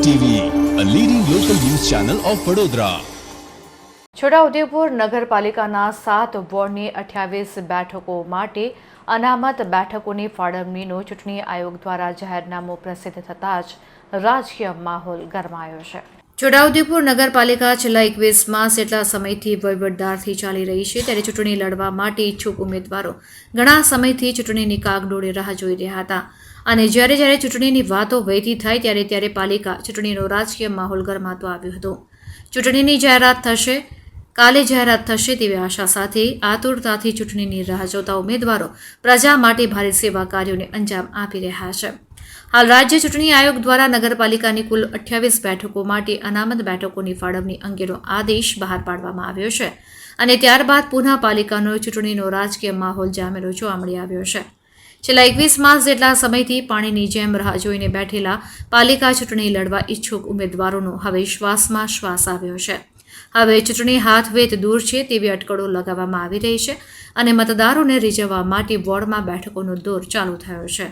TV a leading local news channel of Vadodara Chhota Udepur નગરપાલિકાના સાત વોર્ડની અઠ્યાવીસ બેઠકો માટે અનામત બેઠકોની ફાળવણીનો ચૂંટણી આયોગ દ્વારા જાહેરનામું પ્રસિદ્ધ થતાં જ રાજકીય માહોલ ગરમાયો છે. છોટાઉદેપુર નગરપાલિકા છેલ્લા એકવીસ માસ એટલા સમયથી વહીવટદારથી ચાલી રહી છે, ત્યારે ચૂંટણી લડવા માટે ઈચ્છુક ઉમેદવારો ઘણા સમયથી ચૂંટણીની કાગડોળે રાહ જોઈ રહ્યા હતા. અને જ્યારે જ્યારે ચૂંટણીની વાતો વહેતી થાય ત્યારે ત્યારે પાલિકા ચૂંટણીનો રાજકીય માહોલ ગરમાતો આવ્યો હતો. ચૂંટણીની જાહેરાત થશે, કાલે જાહેરાત થશે તેવી આશા સાથે આતુરતાથી ચૂંટણીની રાહ જોતા ઉમેદવારો પ્રજા માટે ભારે સેવા કાર્યોને અંજામ આપી રહ્યા છે. હાલ રાજ્ય ચૂંટણી આયોગ દ્વારા નગરપાલિકાની કુલ અઠ્યાવીસ બેઠકો માટે અનામત બેઠકોની ફાળવણી અંગેનો આદેશ બહાર પાડવામાં આવ્યો છે અને ત્યારબાદ પુનઃ પાલિકાનો ચૂંટણીનો રાજકીય માહોલ જામેલો જોવા મળી આવ્યો છે. છેલ્લા એકવીસ માસ જેટલા સમયથી પાણીની જેમ રાહ જોઈને બેઠેલા પાલિકા ચૂંટણી લડવા ઈચ્છુક ઉમેદવારોનો હવે શ્વાસમાં શ્વાસ આવ્યો છે. હવે ચૂંટણી હાથ વેત દૂર છે તેવી અટકળો લગાવવામાં આવી રહી છે અને મતદારોને રીઝવવા માટે વોર્ડમાં બેઠકોનો દોર ચાલુ થયો છે.